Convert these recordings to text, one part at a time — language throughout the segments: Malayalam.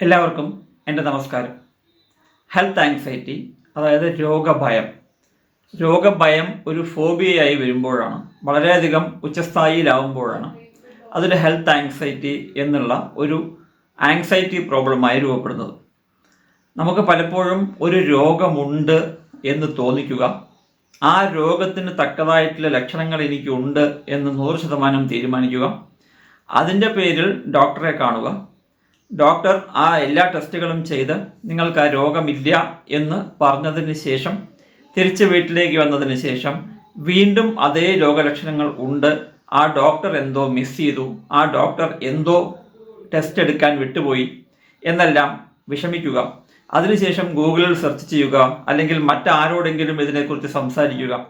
എല്ലാവർക്കും എന്റെ നമസ്കാരം. ഹെൽത്ത് ആങ്സൈറ്റി അതായത് രോഗഭയം. രോഗഭയം ഒരു ഫോബിയയായി വരുമ്പോഴാണ് വളരെയധികം ഉച്ചസ്ഥായിയിലാവുമ്പോഴാണ് അതൊരു ഹെൽത്ത് ആങ്സൈറ്റി എന്നുള്ള ഒരു ആങ്സൈറ്റി പ്രോബ്ലമായി രൂപപ്പെടുന്നത്. നമുക്ക് പലപ്പോഴും ഒരു രോഗമുണ്ട് എന്ന് തോന്നിക്കുക ആ രോഗത്തിന് തക്കതായിട്ടുള്ള ലക്ഷണങ്ങൾ എനിക്കുണ്ട് എന്ന് നൂറ് ശതമാനം തീരുമാനിക്കുക അതിന്റെ പേരിൽ ഡോക്ടറെ കാണുക ഡോക്ടർ ആ എല്ലാ ടെസ്റ്റുകളും ചെയ്ത് നിങ്ങൾക്ക് ആ രോഗമില്ല എന്ന് പറഞ്ഞതിന് ശേഷം തിരിച്ച് വീട്ടിലേക്ക് വന്നതിന് ശേഷം വീണ്ടും അതേ രോഗലക്ഷണങ്ങൾ ഉണ്ട്. ആ ഡോക്ടർ എന്തോ മിസ് ചെയ്തു. ആ ഡോക്ടർ എന്തോ ടെസ്റ്റ് എടുക്കാൻ വിട്ടുപോയി. എന്നെല്ലാം വിഷമിക്കുക. അതിനുശേഷം ഗൂഗിളിൽ സെർച്ച് ചെയ്യുക അല്ലെങ്കിൽ മറ്റാരോടെങ്കിലും ഇതിനെക്കുറിച്ച് സംസാരിക്കുക.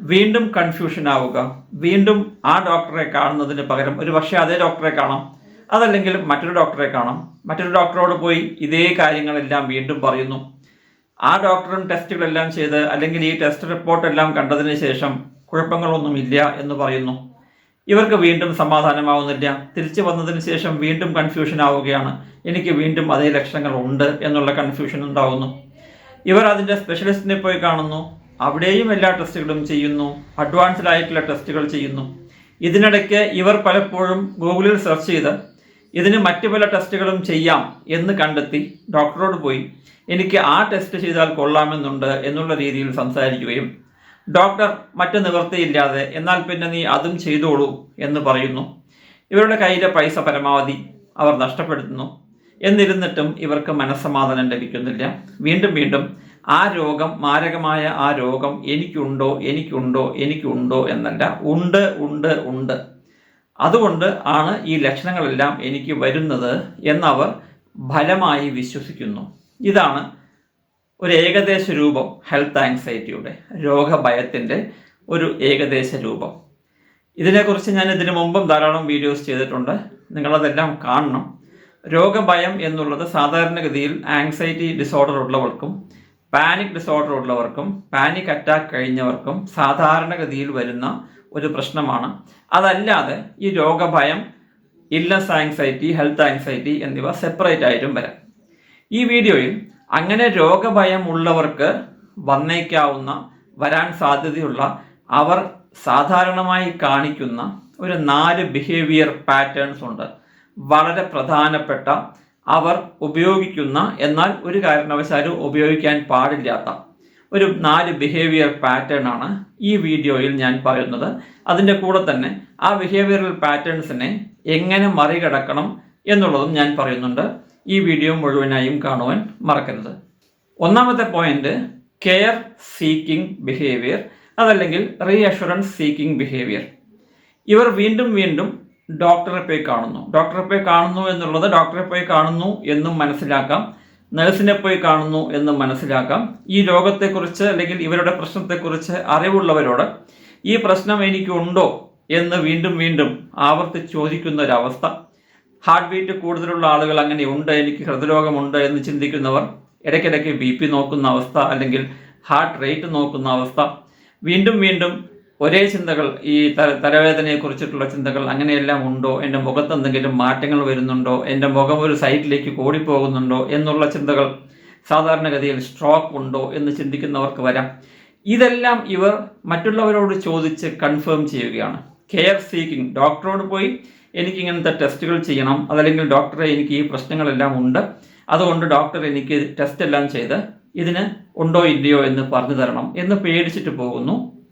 വീണ്ടും കൺഫ്യൂഷൻ ആവുക. വീണ്ടും ആ ഡോക്ടറെ കാണുന്നതിന് പകരം ഒരു പക്ഷേ അതേ ഡോക്ടറെ കാണാം. അതല്ലെങ്കിൽ മറ്റൊരു ഡോക്ടറെ കാണാം. മറ്റൊരു ഡോക്ടറോട് പോയി ഇതേ കാര്യങ്ങളെല്ലാം വീണ്ടും പറയുന്നു. ആ ഡോക്ടറും ടെസ്റ്റുകളെല്ലാം ചെയ്ത് അല്ലെങ്കിൽ ഈ ടെസ്റ്റ് റിപ്പോർട്ടെല്ലാം കണ്ടതിന് ശേഷം കുഴപ്പങ്ങളൊന്നുമില്ല എന്ന് പറയുന്നു. ഇവർക്ക് വീണ്ടും സമാധാനമാവുന്നില്ല. തിരിച്ചു വന്നതിന് ശേഷം വീണ്ടും കൺഫ്യൂഷൻ ആവുകയാണ്. എനിക്ക് വീണ്ടും അതേ ലക്ഷണങ്ങൾ ഉണ്ട് എന്നുള്ള കൺഫ്യൂഷൻ ഉണ്ടാകുന്നു ഇവർ അതിന്റെ സ്പെഷ്യലിസ്റ്റിനെ പോയി കാണുന്നു. അവിടെയും എല്ലാ ടെസ്റ്റുകളും ചെയ്യുന്നു. അഡ്വാൻസ്ഡ് ആയിട്ടുള്ള ടെസ്റ്റുകൾ ചെയ്യുന്നു. ഇതിനിടയ്ക്ക് ഇവർ പലപ്പോഴും ഗൂഗിളിൽ സെർച്ച് ചെയ്ത് ഇതിന് മറ്റു പല ടെസ്റ്റുകളും ചെയ്യാം എന്ന് കണ്ടെത്തി ഡോക്ടറോട് പോയി എനിക്ക് ആ ടെസ്റ്റ് ചെയ്താൽ കൊള്ളാമെന്നുണ്ട് എന്നുള്ള രീതിയിൽ സംസാരിക്കുകയും ഡോക്ടർ മറ്റു നിവൃത്തിയില്ലാതെ എന്നാൽ പിന്നെ നീ അതും ചെയ്തോളൂ എന്ന് പറയുന്നു. ഇവരുടെ കയ്യിലെ പൈസ പരമാവധി അവർ നഷ്ടപ്പെടുത്തുന്നു. എന്നിരുന്നിട്ടും ഇവർക്ക് മനസ്സമാധാനം ലഭിക്കുന്നില്ല. വീണ്ടും വീണ്ടും ആ രോഗം മാരകമായ ആ രോഗം എനിക്കുണ്ടോ എനിക്കുണ്ടോ എനിക്കുണ്ടോ എന്നല്ല ഉണ്ട് ഉണ്ട് ഉണ്ട് അതുകൊണ്ട് ആണ് ഈ ലക്ഷണങ്ങളെല്ലാം എനിക്ക് വരുന്നത് എന്നവർ ഫലമായി വിശ്വസിക്കുന്നു. ഇതാണ് ഒരു ഏകദേശ രൂപം ഹെൽത്ത് ആങ്സൈറ്റിയുടെ രോഗഭയത്തിന്റെ ഒരു ഏകദേശ രൂപം. ഇതിനെക്കുറിച്ച് ഞാൻ ഇതിനു മുമ്പും ധാരാളം വീഡിയോസ് ചെയ്തിട്ടുണ്ട്. നിങ്ങളതെല്ലാം കാണണം. രോഗഭയം എന്നുള്ളത് സാധാരണഗതിയിൽ ആങ്സൈറ്റി ഡിസോർഡർ ഉള്ളവർക്കും പാനിക് ഡിസോർഡർ ഉള്ളവർക്കും പാനിക് അറ്റാക്ക് കഴിഞ്ഞവർക്കും സാധാരണഗതിയിൽ വരുന്ന ഒരു പ്രശ്നമാണ്. അതല്ലാതെ ഈ രോഗഭയം ഇല്ലസ് ആങ്സൈറ്റി ഹെൽത്ത് ആങ്സൈറ്റി എന്നിവ സെപ്പറേറ്റ് ആയിട്ടും വരാം. ഈ വീഡിയോയിൽ അങ്ങനെ രോഗഭയം ഉള്ളവർക്ക് വന്നേക്കാവുന്ന വരാൻ സാധ്യതയുള്ള അവർ സാധാരണമായി കാണിക്കുന്ന ഒരു നാല് ബിഹേവിയർ പാറ്റേൺസ് ഉണ്ട്. വളരെ പ്രധാനപ്പെട്ട അവർ ഉപയോഗിക്കുന്ന എന്നാൽ ഒരു കാരണവശാലും ഉപയോഗിക്കാൻ പാടില്ലാത്ത. ഒരു നാല് ബിഹേവിയർ പാറ്റേൺ ആണ് ഈ വീഡിയോയിൽ ഞാൻ പറയുന്നത്. അതിന്റെ കൂടെ തന്നെ ആ ബിഹേവിയറൽ പാറ്റേൺസിനെ എങ്ങനെ മറികടക്കണം എന്നുള്ളതും ഞാൻ പറയുന്നുണ്ട്. ഈ വീഡിയോ മുഴുവനായും കാണുവാൻ മറക്കരുത്. ഒന്നാമത്തെ പോയിന്റ് കെയർ സീക്കിംഗ് ബിഹേവിയർ അതല്ലെങ്കിൽ റീഅഷുറൻസ് സീക്കിംഗ് ബിഹേവിയർ ഇവർ വീണ്ടും വീണ്ടും ഡോക്ടറെ പോയി കാണുന്നു. ഡോക്ടറെ പോയി കാണുന്നു എന്നുള്ളത് ഡോക്ടറെ പോയി കാണുന്നു എന്നും മനസ്സിലാക്കാം. നഴ്സിനെ പോയി കാണുന്നു എന്ന് മനസ്സിലാക്കാം. ഈ രോഗത്തെക്കുറിച്ച് അല്ലെങ്കിൽ ഇവരുടെ പ്രശ്നത്തെക്കുറിച്ച് അറിവുള്ളവരോട് ഈ പ്രശ്നം എനിക്കുണ്ടോ എന്ന് വീണ്ടും വീണ്ടും ആവർത്തിച്ച് ചോദിക്കുന്ന ഒരവസ്ഥ. ഹാർട്ട് ബീറ്റ് കൂടുതലുള്ള ആളുകൾ അങ്ങനെ ഉണ്ട് എനിക്ക് ഹൃദ്രോഗമുണ്ട് എന്ന് ചിന്തിക്കുന്നവർ ഇടയ്ക്കിടയ്ക്ക് ബി പി നോക്കുന്ന അവസ്ഥ അല്ലെങ്കിൽ ഹാർട്ട് റേറ്റ് നോക്കുന്ന അവസ്ഥ. വീണ്ടും വീണ്ടും ഒരേ ചിന്തകൾ ഈ തലവേദനയെ തലവേദനയെക്കുറിച്ചിട്ടുള്ള ചിന്തകൾ അങ്ങനെയെല്ലാം ഉണ്ടോ? എന്റെ മുഖത്ത് എന്തെങ്കിലും മാറ്റങ്ങൾ വരുന്നുണ്ടോ? എന്റെ മുഖം ഒരു സൈഡിലേക്ക് കോടിപ്പോകുന്നുണ്ടോ? എന്നുള്ള ചിന്തകൾ സാധാരണഗതിയിൽ സ്ട്രോക്ക് ഉണ്ടോ എന്ന് ചിന്തിക്കുന്നവർക്ക് വരാം. ഇതെല്ലാം ഇവർ മറ്റുള്ളവരോട് ചോദിച്ച് കൺഫേം ചെയ്യുകയാണ്. Care seeking. ഡോക്ടറോട് പോയി എനിക്ക് ഇങ്ങനത്തെ ടെസ്റ്റുകൾ ചെയ്യണം. അതല്ലെങ്കിൽ ഡോക്ടറെ എനിക്ക് ഈ പ്രശ്നങ്ങളെല്ലാം ഉണ്ട്. അതുകൊണ്ട് ഡോക്ടർ എനിക്ക് ടെസ്റ്റ് എല്ലാം ചെയ്ത് ഇതിന് ഉണ്ടോ ഇല്ലയോ എന്ന് പറഞ്ഞു തരണം എന്ന് പേടിച്ചിട്ട് പോകുന്നു.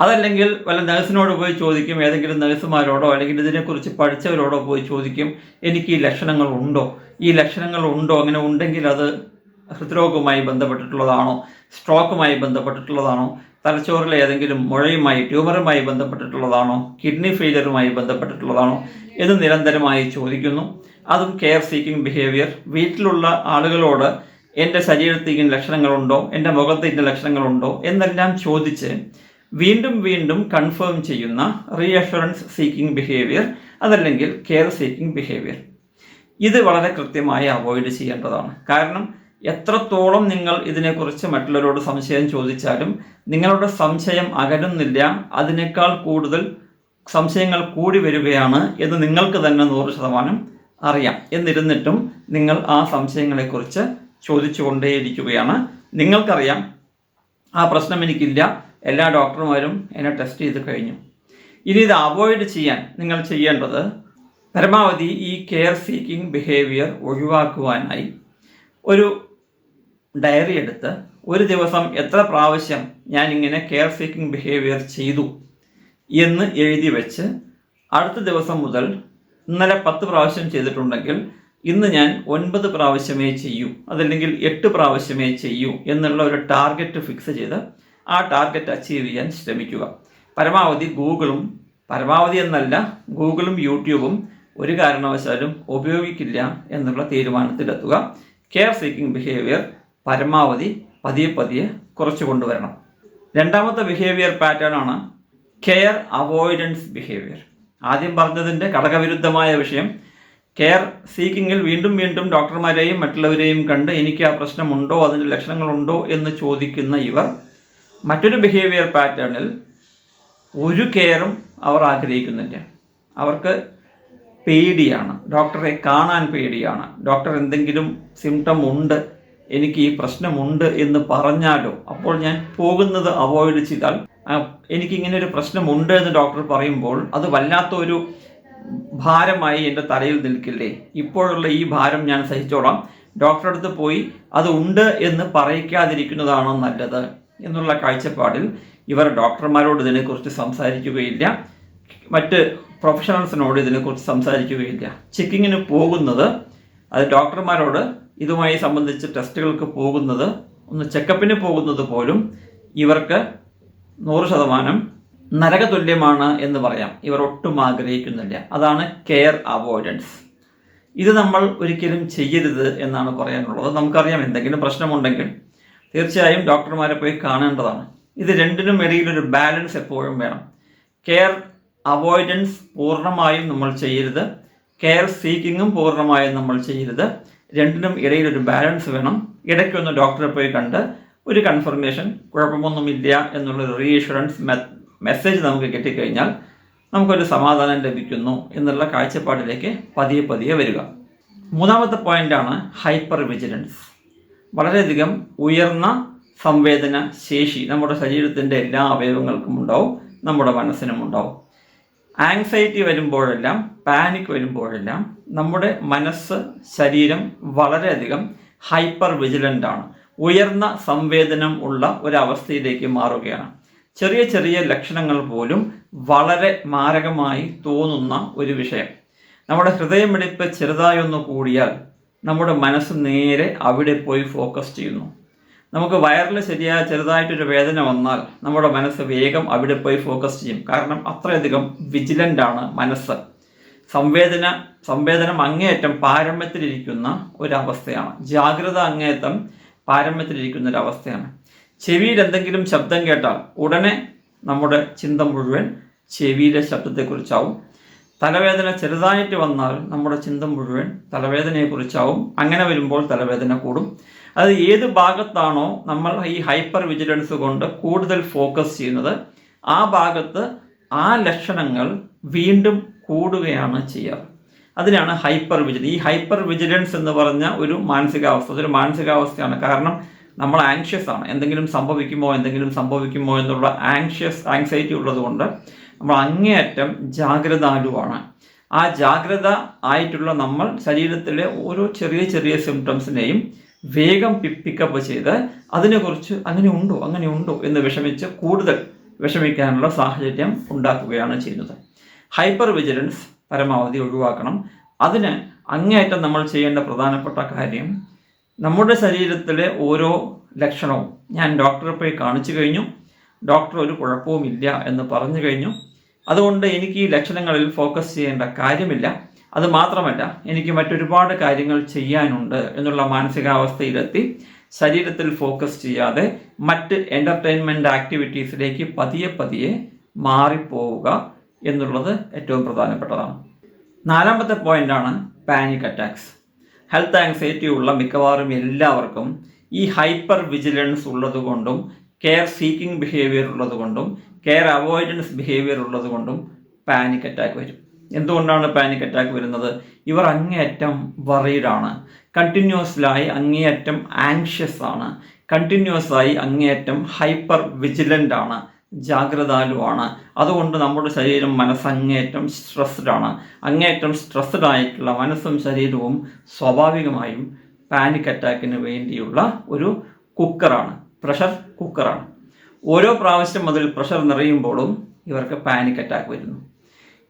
അതല്ലെങ്കിൽ വല്ല നഴ്സിനോട് പോയി ചോദിക്കും ഏതെങ്കിലും നഴ്സുമാരോടോ അല്ലെങ്കിൽ ഇതിനെക്കുറിച്ച് പഠിച്ചവരോടോ പോയി ചോദിക്കും എനിക്ക് ഈ ലക്ഷണങ്ങൾ ഉണ്ടോ? ഈ ലക്ഷണങ്ങൾ ഉണ്ടോ? അങ്ങനെ ഉണ്ടെങ്കിൽ അത് ഹൃദ്രോഗവുമായി ബന്ധപ്പെട്ടിട്ടുള്ളതാണോ? സ്ട്രോക്കുമായി ബന്ധപ്പെട്ടിട്ടുള്ളതാണോ? തലച്ചോറിലെ ഏതെങ്കിലും മുഴയുമായി ട്യൂമറുമായി ബന്ധപ്പെട്ടിട്ടുള്ളതാണോ? കിഡ്നി ഫെയിലറുമായി ബന്ധപ്പെട്ടിട്ടുള്ളതാണോ? എന്ന് നിരന്തരമായി ചോദിക്കുന്നു. അതും കെയർ സീക്കിംഗ് ബിഹേവിയർ. വീട്ടിലുള്ള ആളുകളോട് എന്റെ ശരീരത്തിൽ ലക്ഷണങ്ങളുണ്ടോ? എന്റെ മുഖത്ത് ലക്ഷണങ്ങളുണ്ടോ? എന്നെല്ലാം ചോദിച്ച് വീണ്ടും വീണ്ടും കൺഫേം ചെയ്യുന്ന റീഅഷുറൻസ് സീക്കിംഗ് ബിഹേവിയർ അതല്ലെങ്കിൽ കെയർ സീക്കിംഗ് ബിഹേവിയർ ഇത് വളരെ കൃത്യമായി അവോയ്ഡ് ചെയ്യേണ്ടതാണ്. കാരണം എത്രത്തോളം നിങ്ങൾ ഇതിനെക്കുറിച്ച് മറ്റുള്ളവരോട് സംശയം ചോദിച്ചാലും നിങ്ങളുടെ സംശയം അകലുന്നില്ല അതിനേക്കാൾ കൂടുതൽ സംശയങ്ങൾ കൂടി വരികയാണ് എന്ന് നിങ്ങൾക്ക് തന്നെ നൂറ് ശതമാനം അറിയാം. എന്നിരുന്നിട്ടും നിങ്ങൾ ആ സംശയങ്ങളെക്കുറിച്ച് ചോദിച്ചുകൊണ്ടേയിരിക്കുകയാണ്. നിങ്ങൾക്കറിയാം ആ പ്രശ്നം എനിക്കില്ല എല്ലാ ഡോക്ടർമാരും എന്നെ ടെസ്റ്റ് ചെയ്ത് കഴിഞ്ഞു. ഇനി ഇത് അവോയ്ഡ് ചെയ്യാൻ നിങ്ങൾ ചെയ്യേണ്ടത് പരമാവധി ഈ കെയർ സീക്കിംഗ് ബിഹേവിയർ ഒഴിവാക്കുവാനായി ഒരു ഡയറി എടുത്ത് ഒരു ദിവസം എത്ര പ്രാവശ്യം ഞാൻ ഇങ്ങനെ കെയർ സീക്കിംഗ് ബിഹേവിയർ ചെയ്തു എന്ന് എഴുതി വെച്ച് അടുത്ത ദിവസം മുതൽ ഇന്നലെ പത്ത് പ്രാവശ്യം ചെയ്തിട്ടുണ്ടെങ്കിൽ ഇന്ന് ഞാൻ ഒൻപത് പ്രാവശ്യമേ ചെയ്യൂ. അതല്ലെങ്കിൽ എട്ട് പ്രാവശ്യമേ ചെയ്യൂ എന്നുള്ള ഒരു ടാർഗറ്റ് ഫിക്സ് ചെയ്ത് ആ ടാർഗറ്റ് അച്ചീവ് ചെയ്യാൻ ശ്രമിക്കുക. പരമാവധി ഗൂഗിളും പരമാവധി എന്നല്ല ഗൂഗിളും യൂട്യൂബും ഒരു കാരണവശാലും ഉപയോഗിക്കില്ല എന്നുള്ള തീരുമാനത്തിലെത്തുക. കെയർ സീക്കിംഗ് ബിഹേവിയർ പരമാവധി പതിയെ പതിയെ കുറച്ചു കൊണ്ടുവരണം. രണ്ടാമത്തെ ബിഹേവിയർ പാറ്റേൺ ആണ് കെയർ അവോയ്ഡൻസ് ബിഹേവിയർ ആദ്യം പറഞ്ഞതിന്റെ ഘടകവിരുദ്ധമായ വിഷയം കെയർ സീക്കിങ്ങിൽ വീണ്ടും വീണ്ടും ഡോക്ടർമാരെയും മറ്റുള്ളവരെയും കണ്ട് എനിക്ക് ആ പ്രശ്നമുണ്ടോ അതിന്റെ ലക്ഷണങ്ങളുണ്ടോ എന്ന് ചോദിക്കുന്ന ഇവർ മറ്റൊരു ബിഹേവിയർ പാറ്റേണിൽ ഒരു കെയറും അവർ ആഗ്രഹിക്കുന്നില്ല. അവർക്ക് പേടിയാണ്. ഡോക്ടറെ കാണാൻ പേടിയാണ്. ഡോക്ടർ എന്തെങ്കിലും സിംറ്റം ഉണ്ട്? എനിക്ക് ഈ പ്രശ്നമുണ്ട് എന്ന് പറഞ്ഞാലോ? അപ്പോൾ ഞാൻ പോകുന്നത് അവോയ്ഡ് ചെയ്താൽ എനിക്കിങ്ങനെ ഒരു പ്രശ്നമുണ്ട് എന്ന് ഡോക്ടർ പറയുമ്പോൾ അത് വല്ലാത്തൊരു ഭാരമായി എന്റെ തലയിൽ നിൽക്കില്ലേ? ഇപ്പോഴുള്ള ഈ ഭാരം ഞാൻ സഹിച്ചോളാം. ഡോക്ടറെ അടുത്ത് പോയി അത് ഉണ്ട് എന്ന് പറയിക്കാതിരിക്കുന്നതാണോ നല്ലത്. എന്നുള്ള കാഴ്ചപ്പാടിൽ ഇവർ ഡോക്ടർമാരോട് ഇതിനെക്കുറിച്ച് സംസാരിക്കുകയില്ല. മറ്റ് പ്രൊഫഷണൽസിനോട് ഇതിനെക്കുറിച്ച് സംസാരിക്കുകയില്ല. ചെക്കിങ്ങിന് പോകുന്നത് അത് ഡോക്ടർമാരോട് ഇതുമായി സംബന്ധിച്ച് ടെസ്റ്റുകൾക്ക് പോകുന്നത് ഒന്ന് ചെക്കപ്പിന് പോകുന്നത് പോലും ഇവർക്ക് നൂറ് ശതമാനം നരകതുല്യമാണ് എന്ന് പറയാം. ഇവർ ഒട്ടും ആഗ്രഹിക്കുന്നില്ല. അതാണ് കെയർ അവോയ്ഡൻസ്. ഇത് നമ്മൾ ഒരിക്കലും ചെയ്യരുത് എന്നാണ് പറയാനുള്ളത്. നമുക്കറിയാം എന്തെങ്കിലും പ്രശ്നമുണ്ടെങ്കിൽ തീർച്ചയായും ഡോക്ടർമാരെ പോയി കാണേണ്ടതാണ്. ഇത് രണ്ടിനും ഇടയിൽ ഒരു ബാലൻസ് എപ്പോഴും വേണം. കെയർ അവോയ്ഡൻസ് പൂർണമായും നമ്മൾ ചെയ്യരുത്. കെയർ സീക്കിങ്ങും പൂർണമായും നമ്മൾ ചെയ്യരുത്. രണ്ടിനും ഇടയിൽ ഒരു ബാലൻസ് വേണം. ഇടയ്ക്കൊന്ന് ഡോക്ടറെ പോയി കണ്ട് ഒരു കൺഫർമേഷൻ കുഴപ്പമൊന്നുമില്ല എന്നുള്ള ഒരു റീഇഷുറൻസ് മെസ്സേജ് നമുക്ക് കിട്ടിക്കഴിഞ്ഞാൽ നമുക്കൊരു സമാധാനം ലഭിക്കുന്നു എന്നുള്ള കാഴ്ചപ്പാടിലേക്ക് പതിയെ പതിയെ വരിക. മൂന്നാമത്തെ പോയിന്റാണ് ഹൈപ്പർ വിജിലൻസ് വളരെയധികം ഉയർന്ന സംവേദന ശേഷി നമ്മുടെ ശരീരത്തിന്റെ എല്ലാ അവയവങ്ങൾക്കും ഉണ്ടാവും നമ്മുടെ മനസ്സിനും ഉണ്ടാവും. ആങ്സൈറ്റി വരുമ്പോഴെല്ലാം പാനിക് വരുമ്പോഴെല്ലാം നമ്മുടെ മനസ്സ് ശരീരം വളരെയധികം ഹൈപ്പർ വിജിലന്റ് ആണ്. ഉയർന്ന സംവേദനം ഉള്ള ഒരവസ്ഥയിലേക്ക് മാറുകയാണ്. ചെറിയ ചെറിയ ലക്ഷണങ്ങൾ പോലും വളരെ മാരകമായി തോന്നുന്ന ഒരു വിഷയം. നമ്മുടെ ഹൃദയമിടിപ്പ് ചെറുതായൊന്ന് കൂടിയാൽ നമ്മുടെ മനസ്സ് നേരെ അവിടെ പോയി ഫോക്കസ് ചെയ്യുന്നു. നമുക്ക് വയറിൽ ശരിയായ ചെറുതായിട്ടൊരു വേദന വന്നാൽ നമ്മുടെ മനസ്സ് വേഗം അവിടെ പോയി ഫോക്കസ് ചെയ്യും. കാരണം അത്രയധികം വിജിലന്റ് ആണ് മനസ്സ്. സംവേദന സംവേദനം അങ്ങേയറ്റം പാരമ്യത്തിലിരിക്കുന്ന ഒരവസ്ഥയാണ്. ജാഗ്രത അങ്ങേയറ്റം പാരമ്യത്തിലിരിക്കുന്ന ഒരവസ്ഥയാണ്. ചെവിയിൽ എന്തെങ്കിലും ശബ്ദം കേട്ടാൽ ഉടനെ നമ്മുടെ ചിന്ത മുഴുവൻ ചെവിയിലെ ശബ്ദത്തെക്കുറിച്ചാവും തലവേദന ചെറുതായിട്ട് വന്നാൽ നമ്മുടെ ചിന്ത മുഴുവൻ തലവേദനയെക്കുറിച്ചാവും അങ്ങനെ വരുമ്പോൾ തലവേദന കൂടും. അത് ഏത് ഭാഗത്താണോ നമ്മൾ ഈ ഹൈപ്പർ വിജിലൻസ് കൊണ്ട് കൂടുതൽ ഫോക്കസ് ചെയ്യുന്നത് ആ ഭാഗത്ത് ആ ലക്ഷണങ്ങൾ വീണ്ടും കൂടുകയാണ് ചെയ്യാറ് അതിനാണ് ഹൈപ്പർ വിജിലൻസ്. ഈ ഹൈപ്പർ വിജിലൻസ് എന്ന് പറഞ്ഞ ഒരു മാനസികാവസ്ഥ. അതൊരു മാനസികാവസ്ഥയാണ്. കാരണം നമ്മൾ ആങ്ഷ്യസ് ആണ്. എന്തെങ്കിലും സംഭവിക്കുമോ എന്തെങ്കിലും സംഭവിക്കുമോ എന്നുള്ള ആങ്ഷ്യസ് ആങ്സൈറ്റി ഉള്ളതുകൊണ്ട് നമ്മൾ അങ്ങേയറ്റം ജാഗ്രതാലുവാണ് ആ ജാഗ്രത ആയിട്ടുള്ള നമ്മൾ ശരീരത്തിലെ ഓരോ ചെറിയ ചെറിയ സിംറ്റംസിനെയും വേഗം പിക്കപ്പ് ചെയ്ത് അതിനെക്കുറിച്ച് അങ്ങനെ ഉണ്ടോ അങ്ങനെ ഉണ്ടോ എന്ന് വിഷമിച്ച് കൂടുതൽ വിഷമിക്കാനുള്ള സാഹചര്യം ഉണ്ടാക്കുകയാണ് ചെയ്യുന്നത്. ഹൈപ്പർ വിജിലൻസ് പരമാവധി ഒഴിവാക്കണം. അതിന് അങ്ങേയറ്റം നമ്മൾ ചെയ്യേണ്ട പ്രധാനപ്പെട്ട കാര്യം നമ്മുടെ ശരീരത്തിലെ ഓരോ ലക്ഷണവും ഞാൻ ഡോക്ടറെ പോയി കാണിച്ചു കഴിഞ്ഞു. ഡോക്ടർ ഒരു കുഴപ്പവുമില്ല എന്ന് പറഞ്ഞു കഴിഞ്ഞു. അതുകൊണ്ട് എനിക്ക് ഈ ലക്ഷണങ്ങളിൽ ഫോക്കസ് ചെയ്യേണ്ട കാര്യമില്ല. അത് മാത്രമല്ല എനിക്ക് മറ്റൊരുപാട് കാര്യങ്ങൾ ചെയ്യാനുണ്ട് എന്നുള്ള മാനസികാവസ്ഥയിലെത്തി ശരീരത്തിൽ ഫോക്കസ് ചെയ്യാതെ മറ്റ് എന്റർടൈൻമെന്റ് ആക്ടിവിറ്റീസിലേക്ക് പതിയെ പതിയെ മാറിപ്പോവുക എന്നുള്ളത് ഏറ്റവും പ്രധാനപ്പെട്ടതാണ്. നാലാമത്തെ പോയിന്റാണ് പാനിക് അറ്റാക്സ് ഹെൽത്ത് ആങ്സൈറ്റി ഉള്ള മിക്കവാറും എല്ലാവർക്കും ഈ ഹൈപ്പർ വിജിലൻസ് ഉള്ളതുകൊണ്ടും കെയർ സീക്കിംഗ് ബിഹേവിയർ ഉള്ളതുകൊണ്ടും കെയർ അവോയ്ഡൻസ് ബിഹേവിയർ ഉള്ളതുകൊണ്ടും പാനിക് അറ്റാക്ക് വരും. എന്തുകൊണ്ടാണ് പാനിക് അറ്റാക്ക് വരുന്നത്? ഇവർ അങ്ങേയറ്റം വറീഡാണ് കണ്ടിന്യൂസ്ലായി അങ്ങേയറ്റം ആങ്ഷ്യസ് ആണ്. കണ്ടിന്യൂസ് ആയി അങ്ങേയറ്റം ഹൈപ്പർ വിജിലന്റ് ആണ്. ജാഗ്രതാലുവാണ് അതുകൊണ്ട് നമ്മുടെ ശരീരം മനസ്സങ്ങേറ്റം സ്ട്രെസ്ഡ് ആണ്. അങ്ങേയറ്റം സ്ട്രെസ്ഡ് ആയിട്ടുള്ള മനസ്സും ശരീരവും സ്വാഭാവികമായും പാനിക് അറ്റാക്കിന് വേണ്ടിയുള്ള ഒരു കുക്കറാണ് പ്രഷർ കുക്കറാണ്. ഓരോ പ്രാവശ്യം അതിൽ പ്രഷർ നിറയുമ്പോഴും ഇവർക്ക് പാനിക് അറ്റാക്ക് വരുന്നു.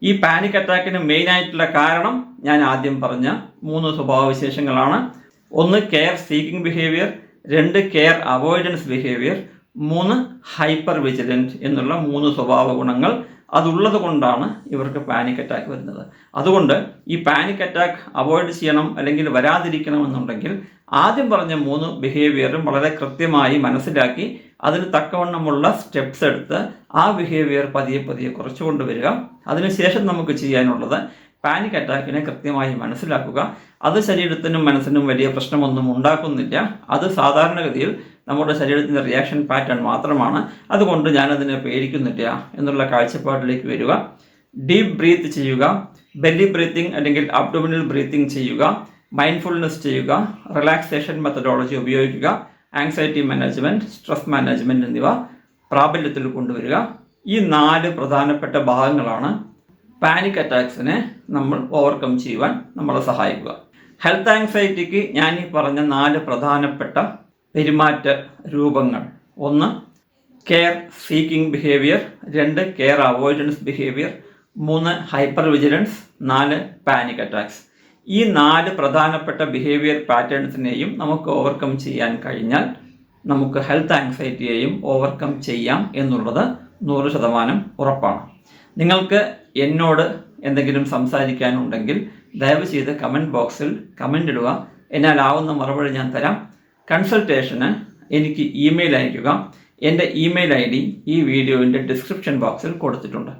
ഈ പാനിക് അറ്റാക്കിന് മെയിൻ ആയിട്ടുള്ള കാരണം ഞാൻ ആദ്യം പറഞ്ഞ മൂന്ന് സ്വഭാവവിശേഷങ്ങളാണ്. ഒന്ന് കെയർ സീക്കിംഗ് ബിഹേവിയർ രണ്ട് കെയർ അവോയ്ഡൻസ് ബിഹേവിയർ മൂന്ന് ഹൈപ്പർ വിജിലന്റ് എന്നുള്ള മൂന്ന് സ്വഭാവ ഗുണങ്ങൾ അതുള്ളത് കൊണ്ടാണ് ഇവർക്ക് പാനിക് അറ്റാക്ക് വരുന്നത്. അതുകൊണ്ട് ഈ പാനിക് അറ്റാക്ക് അവോയ്ഡ് ചെയ്യണം അല്ലെങ്കിൽ വരാതിരിക്കണം എന്നുണ്ടെങ്കിൽ ആദ്യം പറഞ്ഞ മൂന്ന് ബിഹേവിയറും വളരെ കൃത്യമായി മനസ്സിലാക്കി അതിന് തക്കവണ്ണമുള്ള സ്റ്റെപ്സ് എടുത്ത് ആ ബിഹേവിയർ പതിയെ പതിയെ കുറച്ചു കൊണ്ടുവരിക. അതിനുശേഷം നമുക്ക് ചെയ്യാനുള്ളത് പാനിക് അറ്റാക്കിനെ കൃത്യമായി മനസ്സിലാക്കുക. അത് ശരീരത്തിനും മനസ്സിനും വലിയ പ്രശ്നമൊന്നും ഉണ്ടാക്കുന്നില്ല. അത് സാധാരണഗതിയിൽ നമ്മുടെ ശരീരത്തിന്റെ റിയാക്ഷൻ പാറ്റേൺ മാത്രമാണ്. അതുകൊണ്ട് ഞാനതിനെ പേടിക്കുന്നില്ല എന്നുള്ള കാഴ്ചപ്പാടിലേക്ക് വരിക. ഡീപ്പ് ബ്രീത്ത് ചെയ്യുക. ബെല്ലി ബ്രീത്തിങ് അല്ലെങ്കിൽ അബ്ഡോമിനൽ ബ്രീത്തിങ് ചെയ്യുക. മൈൻഡ്ഫുൾനെസ് ചെയ്യുക. റിലാക്സേഷൻ മെത്തഡോളജി ഉപയോഗിക്കുക. ആങ്സൈറ്റി മാനേജ്മെന്റ് സ്ട്രെസ് മാനേജ്മെന്റ് എന്നിവ പ്രാബല്യത്തിൽ കൊണ്ടുവരിക. ഈ നാല് പ്രധാനപ്പെട്ട ഭാഗങ്ങളാണ് പാനിക് അറ്റാക്സിനെ നമ്മൾ ഓവർകം ചെയ്യുവാൻ നമ്മളെ സഹായിക്കുക. ഹെൽത്ത് ആങ്സൈറ്റിക്ക് ഞാൻ ഈ പറഞ്ഞ നാല് പ്രധാനപ്പെട്ട പെരുമാറ്റ രൂപങ്ങൾ. ഒന്ന് കെയർ സീക്കിംഗ് ബിഹേവിയർ രണ്ട് കെയർ അവോയ്ഡൻസ് ബിഹേവിയർ മൂന്ന് ഹൈപ്പർ വിജിലൻസ് നാല് പാനിക് അറ്റാക്സ് ഈ നാല് പ്രധാനപ്പെട്ട ബിഹേവിയർ പാറ്റേൺസിനെയും നമുക്ക് ഓവർകം ചെയ്യാൻ കഴിഞ്ഞാൽ നമുക്ക് ഹെൽത്ത് ആങ്സൈറ്റിയെയും ഓവർകം ചെയ്യാം എന്നുള്ളത് നൂറ് ശതമാനം ഉറപ്പാണ്. നിങ്ങൾക്ക് എന്നോട് എന്തെങ്കിലും സംസാരിക്കാനുണ്ടെങ്കിൽ ദയവ് ചെയ്ത് കമന്റ് ബോക്സിൽ കമന്റ് ഇടുക. എന്നാലാവുന്ന മറുപടി ഞാൻ തരാം. കൺസൾട്ടേഷന് എനിക്ക് ഇമെയിൽ അയയ്ക്കുക. എന്റെ ഇമെയിൽ ഐ ഡി ഈ വീഡിയോയിന്റെ ഡിസ്ക്രിപ്ഷൻ ബോക്സിൽ കൊടുത്തിട്ടുണ്ട്.